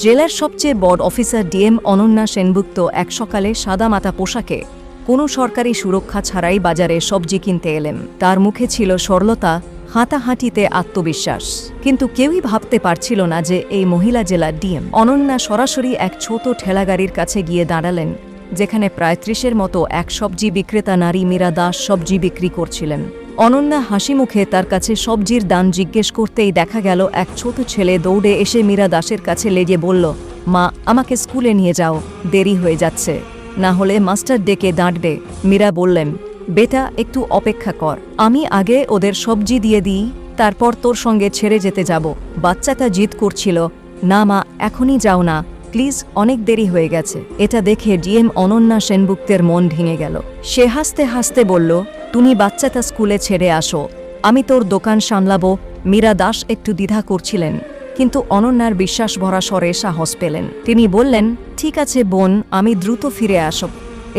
জেলার সবচেয়ে বড় অফিসার ডিএম অনন্যা সেনভুক্ত এক সকালে সাদামাটা পোশাকে কোনো সরকারি সুরক্ষা ছাড়াই বাজারে সবজি কিনতে এলেন। তার মুখে ছিল সরলতা হাঁটাহাঁটিতে আত্মবিশ্বাস। কিন্তু কেউই ভাবতে পারছিল না যে এই মহিলা জেলার ডিএম। অনন্যা সরাসরি এক ছোট ঠেলাগাড়ির কাছে গিয়ে দাঁড়ালেন, যেখানে প্রায় ত্রিশের মতো এক সবজি বিক্রেতা নারী মীরা দাস সবজি বিক্রি করছিলেন। অনন্যা হাসি মুখে তার কাছে সবজির দান জিজ্ঞেস করতেই দেখা গেল এক ছোট ছেলে দৌড়ে এসে মীরা দাসের কাছে লেগে বলল, মা, আমাকে স্কুলে নিয়ে যাও, দেরি হয়ে যাচ্ছে। না হলে মাস্টার ডেকে ডাঁটবে মীরা বললেন, বেটা, একটু অপেক্ষা কর। আমি আগে ওদের সবজি দিয়ে দিই, তারপর তোর সঙ্গে ছেড়ে যেতে যাব। বাচ্চাটা জিদ করছিল। না মা, এখনই যাও না। প্লিজ, অনেক দেরি হয়ে গেছে। এটা দেখে ডিএম অনন্যা সেনগুপ্তের মন ভেঙে গেল। সে হাসতে হাসতে বলল তুমি বাচ্চাটা স্কুলে ছেড়ে আসো। আমি তোর দোকান সামলাবো। মীরা দাস একটু দ্বিধা করছিলেন, কিন্তু অনন্যার বিশ্বাস ভরা স্বরে সাহস পেলেন। তিনি বললেন, ঠিক আছে বোন, আমি দ্রুত ফিরে আসব।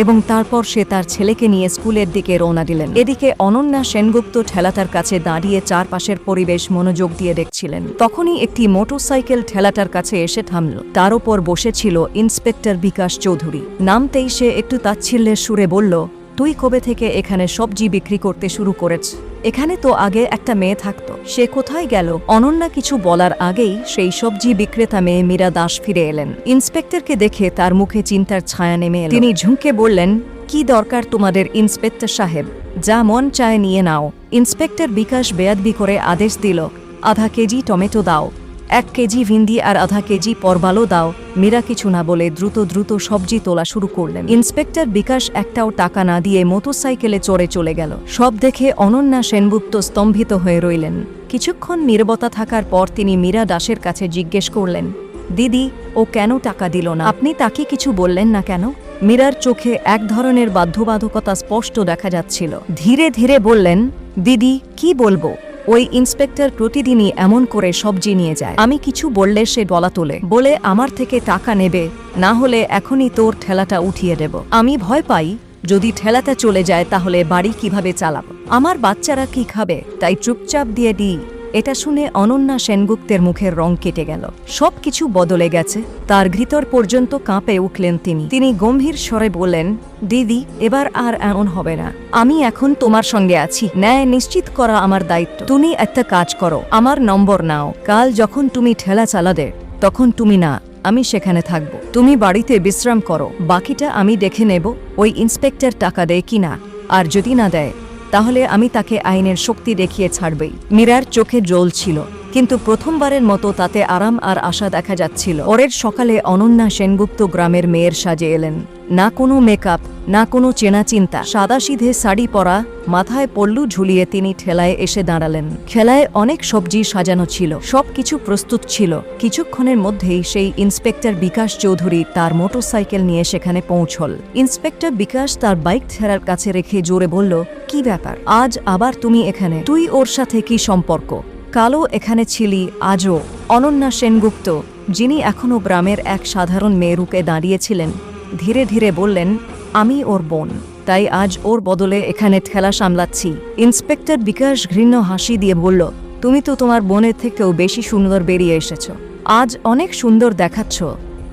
এবং তারপর সে তার ছেলেকে নিয়ে স্কুলের দিকে রওনা দিলেন। এদিকে অনন্যা সেনগুপ্ত ঠেলাটার কাছে দাঁড়িয়ে চারপাশের পরিবেশ মনোযোগ দিয়ে দেখছিলেন। তখনই একটি মোটরসাইকেল ঠেলাটার কাছে এসে থামল। তার ওপর বসেছিল ইন্সপেক্টর বিকাশ চৌধুরী। নামতেই সে একটু তাচ্ছিল্যের সুরে বলল তুই কবে থেকে এখানে সবজি বিক্রি করতে শুরু করেছ? এখানে তো আগে একটা মেয়ে থাকতো। সে কোথায় গেল? অনন্যা কিছু বলার আগেই সেই সবজি বিক্রেতা মেয়ে মীরা দাস ফিরে এলেন। ইন্সপেক্টরকে দেখে তার মুখে চিন্তার ছায়া নেমে তিনি ঝুঁকে বললেন, কি দরকার তোমাদের, ইন্সপেক্টর সাহেব? যা মন চায় নিয়ে নাও। ইন্সপেক্টর বিকাশ বেয়াদবি করে আদেশ দিল, আধা কেজি টমেটো দাও। এক কেজি ভিন্দি আর আধা কেজি পরবালও দাও, মীরা কিছু না বলে দ্রুত দ্রুত সবজি তোলা শুরু করলেন। ইন্সপেক্টর বিকাশ একটাও টাকা না দিয়ে মোটরসাইকেলে চড়ে চলে গেল। সব দেখে অনন্যা সেনগুপ্ত স্তম্ভিত হয়ে রইলেন। কিছুক্ষণ নির্বতা থাকার পর তিনি মীরা দাসের কাছে জিজ্ঞেস করলেন, দিদি, ও কেন টাকা দিল না? আপনি তাকে কিছু বললেন না কেন? মীরার চোখে এক ধরনের বাধ্যবাধকতা স্পষ্ট দেখা যাচ্ছিল। ধীরে ধীরে বললেন, দিদি, কি বলব? ওই ইন্সপেক্টর প্রতিদিনই এমন করে সবজি নিয়ে যায়। আমি কিছু বললে সে গলা তোলে, বলে, আমার থেকে টাকা নেবে, না হলে এখনই তোর ঠেলাটা উঠিয়ে দেব। আমি ভয় পাই, যদি ঠেলাটা চলে যায় তাহলে বাড়ি কীভাবে চালাব? আমার বাচ্চারা কি খাবে? তাই চুপচাপ দিয়ে দিই। এটা শুনে অনন্যা সেনগুপ্তের মুখের রং কেটে গেল। সব কিছু বদলে গেছে। তার ভিতর পর্যন্ত কাঁপে উঠলেন তিনি। তিনি গম্ভীর স্বরে বললেন, দিদি, এবার আর এমন হবে না। আমি এখন তোমার সঙ্গে আছি। ন্যায় নিশ্চিত করা আমার দায়িত্ব। তুমি একটা কাজ করো। আমার নম্বর নাও। কাল যখন তুমি ঠেলা চালাবে, তখন তুমি না। আমি সেখানে থাকব। তুমি বাড়িতে বিশ্রাম করো। বাকিটা আমি দেখে নেব। ওই ইন্সপেক্টর টাকা দেয় কিনা? আর যদি না দেয় তাহলে আমি তাকে আইনের শক্তি দেখিয়ে ছাড়বই। মীরার চোখে জল ছিল। কিন্তু প্রথমবারের মতো তাতে আরাম আর আশা দেখা যাচ্ছিল। পরের সকালে অনন্যা সেনগুপ্ত গ্রামের মেয়ের সাজে এলেন। না কোনো মেকআপ, না কোনো চেনা চিন্তা সাদাসিধে শাড়ি পরা, মাথায় পল্লু ঝুলিয়ে তিনি ঠেলায় এসে দাঁড়ালেন। খেলায় অনেক সবজি সাজানো ছিল সব কিছু প্রস্তুত ছিল। কিছুক্ষণের মধ্যেই সেই ইন্সপেক্টর বিকাশ চৌধুরী তার মোটরসাইকেল নিয়ে সেখানে পৌঁছল। ইন্সপেক্টর বিকাশ তার বাইক ঠেলার কাছে রেখে জোরে বলল, কি ব্যাপার? আজ আবার তুমি এখানে? তুই ওর সাথে কি সম্পর্ক? কালো এখানে ছিলি, আজও। অনন্যা সেনগুপ্ত, যিনি এখনও গ্রামের এক সাধারণ মেয়েরুকে দাঁড়িয়েছিলেন, ধীরে ধীরে বললেন, আমি ওর বোন, তাই আজ ওর বদলে এখানে ঠেলা সামলাচ্ছি। ইন্সপেক্টর বিকাশ ঘৃণ্য হাসি দিয়ে বলল, তুমি তো তোমার বোনের থেকেও বেশি সুন্দর বেরিয়ে এসেছ। আজ অনেক সুন্দর দেখাচ্ছ।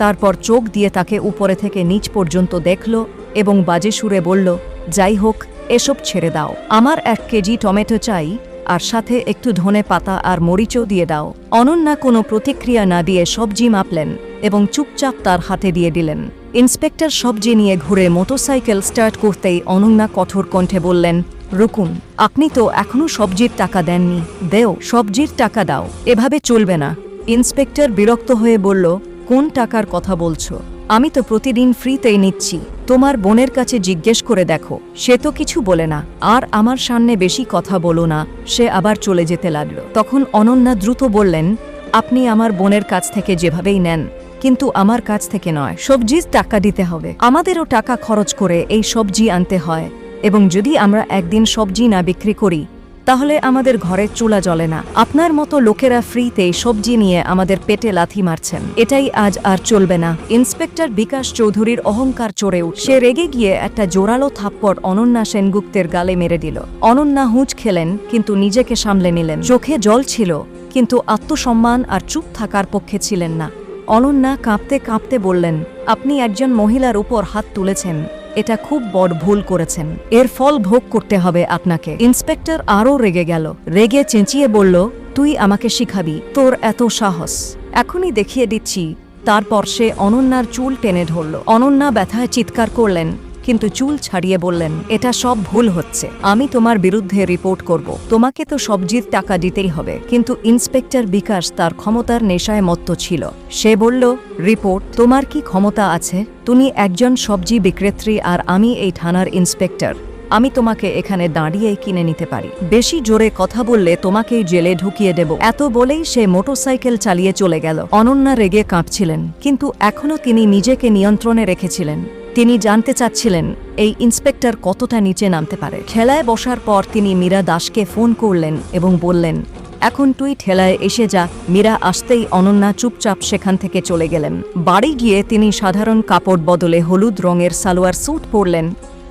তারপর চোখ দিয়ে তাকে উপরে থেকে নিচ পর্যন্ত দেখল এবং বাজে সুরে বলল, যাই হোক, এসব ছেড়ে দাও। আমার এক কেজি টমেটো চাই আর সাথে একটু ধনে পাতা আর মরিচও দিয়ে দাও। অনন্যা কোনো প্রতিক্রিয়া না দিয়ে সবজি মাপলেন এবং চুপচাপ তার হাতে দিয়ে দিলেন। ইন্সপেক্টর সবজি নিয়ে ঘুরে মোটরসাইকেল স্টার্ট করতেই অনন্যা কঠোর কণ্ঠে বললেন, রুকুন, আপনি তো এখনও সবজির টাকা দেননি। দেও, সবজির টাকা দাও। এভাবে চলবে না। ইন্সপেক্টর বিরক্ত হয়ে বলল, কোন টাকার কথা বলছো? আমি তো প্রতিদিন ফ্রিতেই নিচ্ছি। তোমার বোনের কাছে জিজ্ঞেস করে দেখো। সে তো কিছু বলে না। আর আমার সামনে বেশি কথা বলো না। সে আবার চলে যেতে লাগল। তখন অনন্যা দ্রুত বললেন, আপনি আমার বোনের কাছ থেকে যেভাবেই নেন, কিন্তু আমার কাছ থেকে নয়। সবজির টাকা দিতে হবে। আমাদেরও টাকা খরচ করে এই সবজি আনতে হয়। এবং যদি আমরা একদিন সবজি না বিক্রি করি তাহলে আমাদের ঘরে চুলা জ্বলে না। আপনার মতো লোকেরা ফ্রিতে সবজি নিয়ে আমাদের পেটে লাথি মারছেন। এটাই আজ আর চলবে না। ইন্সপেক্টর বিকাশ চৌধুরীর অহংকার চড়ে উঠ সে রেগে গিয়ে একটা জোরালো থাপ্পড় অনন্যা সেনগুপ্তের গালে মেরে দিল। অনন্যা হুঁচ খেলেন, কিন্তু নিজেকে সামলে নিলেন। চোখে জল ছিল, কিন্তু আত্মসম্মান আর চুপ থাকার পক্ষে ছিলেন না। অনন্যা কাঁপতে কাঁপতে বললেন, আপনি একজন মহিলার উপর হাত তুলেছেন। এটা খুব বড় ভুল করেছেন। এর ফল ভোগ করতে হবে আপনাকে। ইন্সপেক্টর আরও রেগে গেল। রেগে চেঁচিয়ে বলল, তুই আমাকে শিখাবি। তোর এত সাহস। এখনই দেখিয়ে দিচ্ছি। তারপর সে অনন্যার চুল টেনে ধরল। অনন্যা ব্যথায় চিৎকার করলেন। কিন্তু চুল ছাড়িয়ে বললেন, এটা সব ভুল হচ্ছে। আমি তোমার বিরুদ্ধে রিপোর্ট করব। তোমাকে তো সবজির টাকা দিতেই হবে। কিন্তু ইন্সপেক্টর বিকাশ তার ক্ষমতার নেশায় মত্ত ছিল। সে বলল, রিপোর্ট, তোমার কি ক্ষমতা আছে? তুমি একজন সবজি বিক্রেত্রী আর আমি এই থানার ইন্সপেক্টর। আমি তোমাকে এখানে দাঁড়িয়ে কিনে নিতে পারি। বেশি জোরে কথা বললে তোমাকেই জেলে ঢুকিয়ে দেব। এত বলেই সে মোটরসাইকেল চালিয়ে চলে গেল। অনন্যা রেগে কাঁপছিলেন, কিন্তু এখনও তিনি নিজেকে নিয়ন্ত্রণে রেখেছিলেন। তিনি জানতে চাচ্ছিলেন, এই ইন্সপেক্টর কতটা নিচে নামতে পারে। খেলায় বসার পর তিনি মীরা দাসকে ফোন করলেন এবং বললেন, এখন তুই ঠেলায় এসে যা, মীরা আসতেই অনন্যা চুপচাপ সেখান থেকে চলে গেলেন। বাড়ি গিয়ে তিনি সাধারণ কাপড় বদলে হলুদ রঙের সালোয়ার স্যুট পরলেন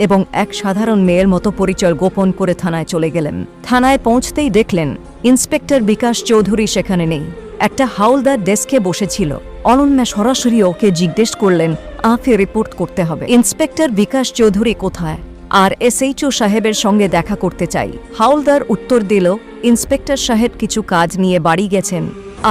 এবং এক সাধারণ মেয়ের মতো পরিচয় গোপন করে থানায় চলে গেলেন। থানায় পৌঁছতেই দেখলেন, ইন্সপেক্টর বিকাশ চৌধুরী সেখানে নেই। একটা হাউলদার ডেস্কে বসেছিল। অনন্যা সরাসরি ওকে জিজ্ঞেস করলেন আফে রিপোর্ট করতে হবে। ইন্সপেক্টর বিকাশ চৌধুরী কোথায়? আর এসএইচও সাহেবের সঙ্গে দেখা করতে চাই। হাউলদার উত্তর দিল ইন্সপেক্টর সাহেব কিছু কাজ নিয়ে বাড়ি গেছেন,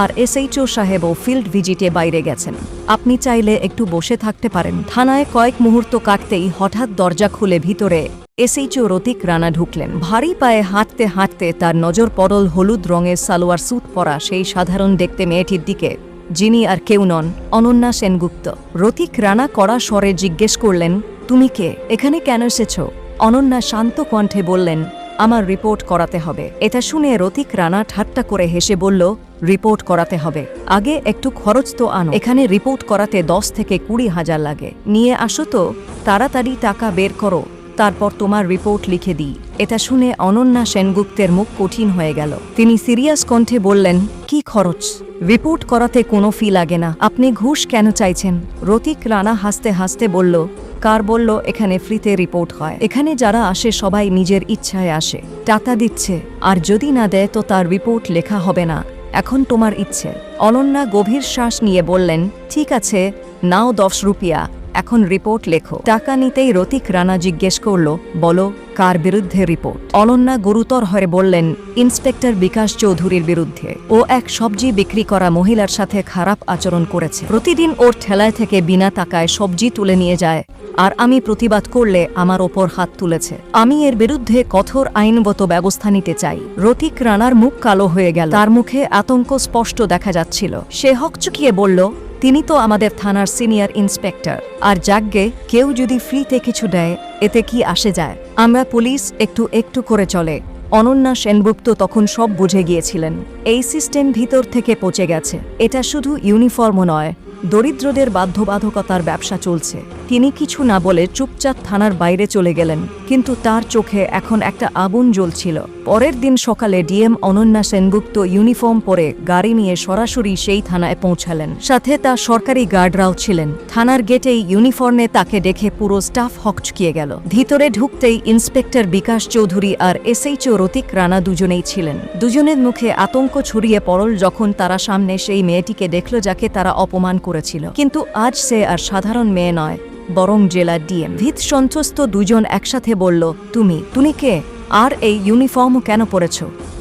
আর এসএইচও সাহেবও ফিল্ড ভিজিটে বাইরে গেছেন। আপনি চাইলে একটু বসে থাকতে পারেন। থানায় কয়েক মুহূর্ত কাটতেই হঠাৎ দরজা খুলে ভিতরে এসএইচও রতিক রানা ঢুকলেন। ভারী পায়ে হাঁটতে হাঁটতে তার নজর পড়ল হলুদ রঙের সালোয়ার স্যুট পরা সেই সাধারণ দেখতে মেয়েটির দিকে। যিনি আর কেউ নন, অনন্যা সেনগুপ্ত। রতিক রানা কড়া স্বরে জিজ্ঞেস করলেন, তুমি কে? এখানে কেন এসেছ? অনন্যা শান্ত কণ্ঠে বললেন, আমার রিপোর্ট করাতে হবে। এটা শুনে রতিক রানা ঠাট্টা করে হেসে বলল, রিপোর্ট করাতে হবে। আগে একটু খরচ তো আনো। এখানে রিপোর্ট করাতে দশ থেকে কুড়ি হাজার লাগে। নিয়ে আসো তো। তাড়াতাড়ি টাকা বের করো। তারপর তোমার রিপোর্ট লিখে দিই। এটা শুনে অনন্যা সেনগুপ্তের মুখ কঠিন হয়ে গেল। তিনি সিরিয়াস কণ্ঠে বললেন, কি খরচ? রিপোর্ট করাতে কোনো ফি লাগে না। আপনি ঘুষ কেন চাইছেন? রতিক রানা হাসতে হাসতে বলল, কার বলল এখানে ফ্রিতে রিপোর্ট হয়? এখানে যারা আসে সবাই নিজের ইচ্ছায় আসে। টাকা দিচ্ছে। আর যদি না দেয় তো তার রিপোর্ট লেখা হবে না। এখন তোমার ইচ্ছে। অনন্যা গভীর শ্বাস নিয়ে বললেন, ঠিক আছে, নাও দশ রুপিয়া। এখন রিপোর্ট লেখো। টাকা নিতেই রতিক রানা জিজ্ঞেস করল, বলো, কার বিরুদ্ধে রিপোর্ট? অনন্যা গুরুতর হয়ে বললেন, ইন্সপেক্টর বিকাশ চৌধুরীর বিরুদ্ধে। ও এক সবজি বিক্রি করা মহিলার সাথে খারাপ আচরণ করেছে। প্রতিদিন ওর ঠেলায় থেকে বিনা টাকায় সবজি তুলে নিয়ে যায়, আর আমি প্রতিবাদ করলে আমার ওপর হাত তুলেছে। আমি এর বিরুদ্ধে কঠোর আইনগত ব্যবস্থা নিতে চাই। রতিক রানার মুখ কালো হয়ে গেল। তার মুখে আতঙ্ক স্পষ্ট দেখা যাচ্ছিল। সে হকচকিয়ে বলল তিনি তো আমাদের থানার সিনিয়র ইন্সপেক্টর। আর যাজ্ঞে কেউ যদি ফ্রিতে কিছু দেয়, এতে কি আসে যায়? আমরা পুলিশ একটু একটু করে চলে। অনন্যা সেনগুপ্ত তখন সব বুঝে গিয়েছিলেন। এই সিস্টেম ভিতর থেকে পচে গেছে। এটা শুধু ইউনিফর্মও নয় দরিদ্রদের বাধ্যবাধকতার ব্যবসা চলছে। তিনি কিছু না বলে চুপচাপ থানার বাইরে চলে গেলেন, কিন্তু তার চোখে এখন একটা আগুন জ্বলছিল। পরের দিন সকালে ডিএম অনন্যা সেনগুপ্ত ইউনিফর্ম পরে গাড়ি নিয়ে সরাসরি সেই থানায় পৌঁছালেন। সাথে তার সরকারি গার্ডরাও ছিলেন। থানার গেটেই ইউনিফর্মে তাকে দেখে পুরো স্টাফ হকচকিয়ে গেল। ভিতরে ঢুকতেই ইন্সপেক্টর বিকাশ চৌধুরী আর এসএইচও রতিক রানা দুজনেই ছিলেন। দুজনের মুখে আতঙ্ক ছড়িয়ে পড়ল যখন তারা সামনে সেই মেয়েটিকে দেখল যাকে তারা অপমান করেছিল। কিন্তু আজ সে আর সাধারণ মেয়ে নয়, বরং জেলা ডিএম। ভিত সন্ত্রস্ত দুজন একসাথে বলল, তুমি তুমি কে? আর এই ইউনিফর্ম কেন পরেছ?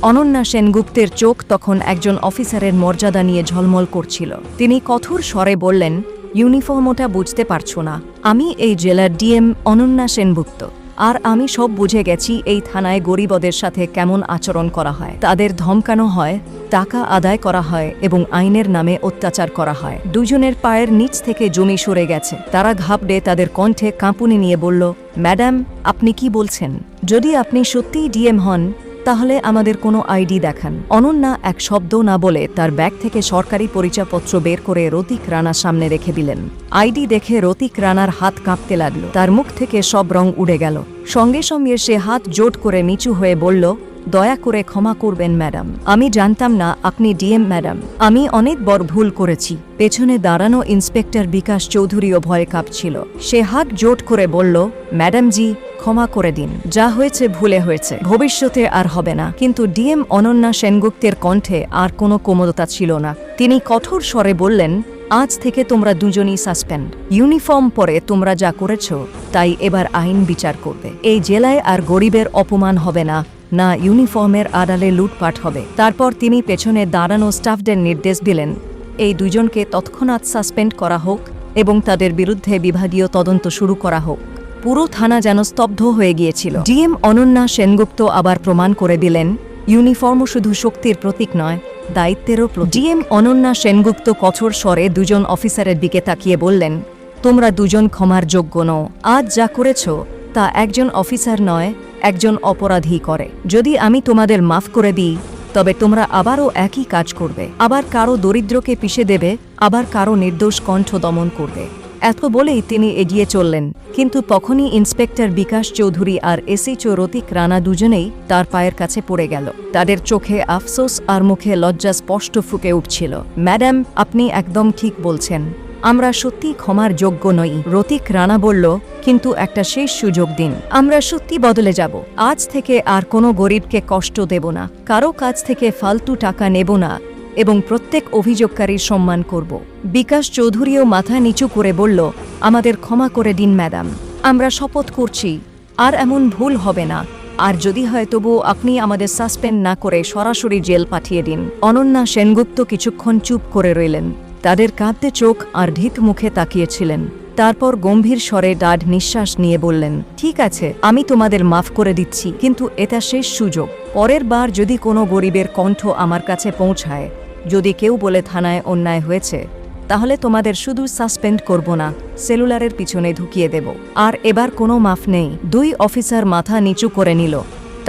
অনন্যা সেনগুপ্তের চোখ তখন একজন অফিসারের মর্যাদা নিয়ে ঝলমল করছিল। তিনি কঠোর স্বরে বললেন, ইউনিফর্মটা বুঝতে পারছ না। আমি এই জেলার ডিএম অনন্যা সেনগুপ্ত। আর আমি সব বুঝে গেছি এই থানায় গরিবদের সাথে কেমন আচরণ করা হয়। তাদের ধমকানো হয়, টাকা আদায় করা হয় এবং আইনের নামে অত্যাচার করা হয়। দুজনের পায়ের নিচ থেকে জমি সরে গেছে। তারা ঘাবড়ে তাদের কণ্ঠে কাঁপুনি নিয়ে বলল, ম্যাডাম, আপনি কি বলছেন? যদি আপনি সত্যিই ডিএম হন তাহলে আমাদের কোনো আইডি দেখান। অনন্যা এক শব্দ না বলে তার ব্যাগ থেকে সরকারি পরিচয়পত্র বের করে রতিক রানার সামনে রেখে দিলেন। আইডি দেখে রতিক রানার হাত কাঁপতে লাগল। তার মুখ থেকে সব রং উড়ে গেল। সঙ্গে সঙ্গে সে হাত জোট করে নিচু হয়ে বলল দয়া করে ক্ষমা করবেন, ম্যাডাম। আমি জানতাম না আপনি ডিএম, ম্যাডাম। আমি অনেক বড় ভুল করেছি। পেছনে দাঁড়ানো ইন্সপেক্টর বিকাশ চৌধুরীও ভয়ে কাঁপছিল। সে হাত জোট করে বলল, ম্যাডাম জি, ক্ষমা করে দিন। যা হয়েছে ভুলে হয়েছে। ভবিষ্যতে আর হবে না। কিন্তু ডিএম অনন্যা সেনগুপ্তের কণ্ঠে আর কোনো কোমলতা ছিল না। তিনি কঠোর স্বরে বললেন, আজ থেকে তোমরা দুজনই সাসপেন্ড। ইউনিফর্ম পরে তোমরা যা করেছ, তাই এবার আইন বিচার করবে। এই জেলায় আর গরিবের অপমান হবে না। না ইউনিফর্মের আড়ালে লুটপাট হবে। তারপর তিনি পেছনে দাঁড়ানো স্টাফদের নির্দেশ দিলেন, এই দুজনকে তৎক্ষণাৎ সাসপেন্ড করা হোক এবং তাদের বিরুদ্ধে বিভাগীয় তদন্ত শুরু করা হোক। পুরো থানা যেন স্তব্ধ হয়ে গিয়েছিল। ডিএম অনন্যা সেনগুপ্ত আবার প্রমাণ করে দিলেন, ইউনিফর্ম শুধু শক্তির প্রতীক নয়, দায়িত্বেরও ডিএম অনন্যা সেনগুপ্ত কঠোর স্বরে দুজন অফিসারের দিকে তাকিয়ে বললেন, তোমরা দুজন ক্ষমার যোগ্য নও। আজ যা করেছ তা একজন অফিসার নয় একজন অপরাধী করে। যদি আমি তোমাদের মাফ করে দিই, তবে তোমরা আবারও একই কাজ করবে। আবার কারও দরিদ্রকে পিষে দেবে, আবার কারও নির্দোষ কণ্ঠ দমন করবে। এত বলেই তিনি এগিয়ে চললেন, কিন্তু তখনই ইন্সপেক্টর বিকাশ চৌধুরী আর এসএইচও রতিক রানা দুজনেই তার পায়ের কাছে পড়ে গেল। তাদের চোখে আফসোস আর মুখে লজ্জা স্পষ্ট ফুকে উঠছিল। ম্যাডাম, আপনি একদম ঠিক বলছেন। আমরা সত্যি ক্ষমার যোগ্য নই। রতিক রানা বলল, কিন্তু একটা শেষ সুযোগ দিন। আমরা সত্যি বদলে যাব। আজ থেকে আর কোনো গরিবকে কষ্ট দেব না। কারও কাছ থেকে ফালতু টাকা নেব না এবং প্রত্যেক অভিযোগকারীর সম্মান করব। বিকাশ চৌধুরীও মাথা নিচু করে বলল, আমাদের ক্ষমা করে দিন, ম্যাডাম। আমরা শপথ করছি। আর এমন ভুল হবে না। আর যদি হয় তবু আপনি আমাদের সাসপেন্ড না করে সরাসরি জেল পাঠিয়ে দিন। অনন্যা সেনগুপ্ত কিছুক্ষণ চুপ করে রইলেন। তাদের কাঁদতে চোখ আর ঢিত মুখে তাকিয়েছিলেন। তারপর গম্ভীর স্বরে ডাড নিঃশ্বাস নিয়ে বললেন, ঠিক আছে, আমি তোমাদের মাফ করে দিচ্ছি, কিন্তু এটা শেষ সুযোগ। পরের বার যদি কোনো গরিবের কণ্ঠ আমার কাছে পৌঁছায়, যদি কেউ বলে থানায় অন্যায় হয়েছে, তাহলে তোমাদের শুধু সাসপেন্ড করব না, সেলুলারের পিছনে ঢুকিয়ে দেব। আর এবার কোনো মাফ নেই। দুই অফিসার মাথা নিচু করে নিল।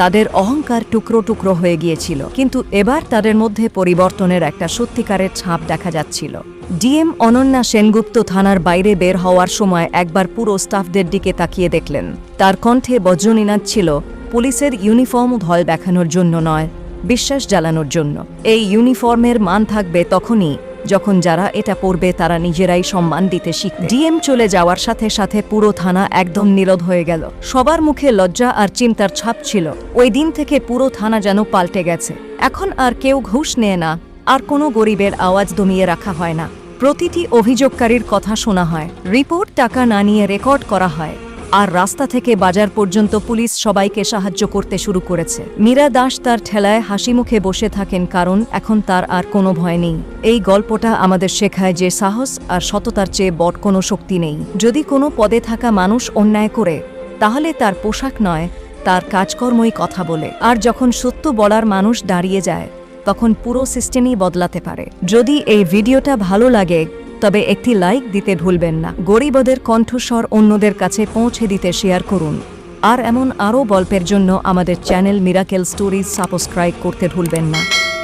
তাদের অহংকার টুকরো টুকরো হয়ে গিয়েছিল। কিন্তু এবার তাদের মধ্যে পরিবর্তনের একটা সত্যিকারের ছাপ দেখা যাচ্ছিল। ডিএম অনন্যা সেনগুপ্ত থানার বাইরে বের হওয়ার সময় একবার পুরো স্টাফদের দিকে তাকিয়ে দেখলেন। তার কণ্ঠে বজ্রনীনাদ ছিল, পুলিশের ইউনিফর্ম ধল দেখানোর জন্য নয়, বিশ্বাস জ্বালানোর জন্য। এই ইউনিফর্মের মান থাকবে তখনই যখন যারা এটা পড়বে, তারা নিজেরাই সম্মান দিতে শিখবে। ডিএম চলে যাওয়ার সাথে সাথে পুরো থানা একদম নীরব হয়ে গেল। সবার মুখে লজ্জা আর চিন্তার ছাপ ছিল। ওই দিন থেকে পুরো থানা যেন পাল্টে গেছে। এখন আর কেউ ঘুষ নেয় না, আর কোনো গরিবের আওয়াজ দমিয়ে রাখা হয় না। প্রতিটি অভিযোগকারীর কথা শোনা হয়। রিপোর্ট টাকা না নিয়ে রেকর্ড করা হয়। আর রাস্তা থেকে বাজার পর্যন্ত পুলিশ সবাইকে সাহায্য করতে শুরু করেছে। মীরা দাস তার ঠেলায় হাসি মুখে বসে থাকেন কারণ এখন তার আর কোনো ভয় নেই। এই গল্পটা আমাদের শেখায় যে সাহস আর সততার চেয়ে বড় কোনো শক্তি নেই। যদি কোনো পদে থাকা মানুষ অন্যায় করে, তাহলে তার পোশাক নয়, তার কাজকর্মই কথা বলে। আর যখন সত্য বলার মানুষ দাঁড়িয়ে যায়, তখন পুরো সিস্টেমই বদলাতে পারে। যদি এই ভিডিওটা ভালো লাগে তবে একটি লাইক দিতে ভুলবেন না। গরিবদের কণ্ঠস্বর অন্যদের কাছে পৌঁছে দিতে শেয়ার করুন। আর এমন আরও গল্পের জন্য আমাদের চ্যানেল মিরাকেল স্টোরিজ সাবস্ক্রাইব করতে ভুলবেন না।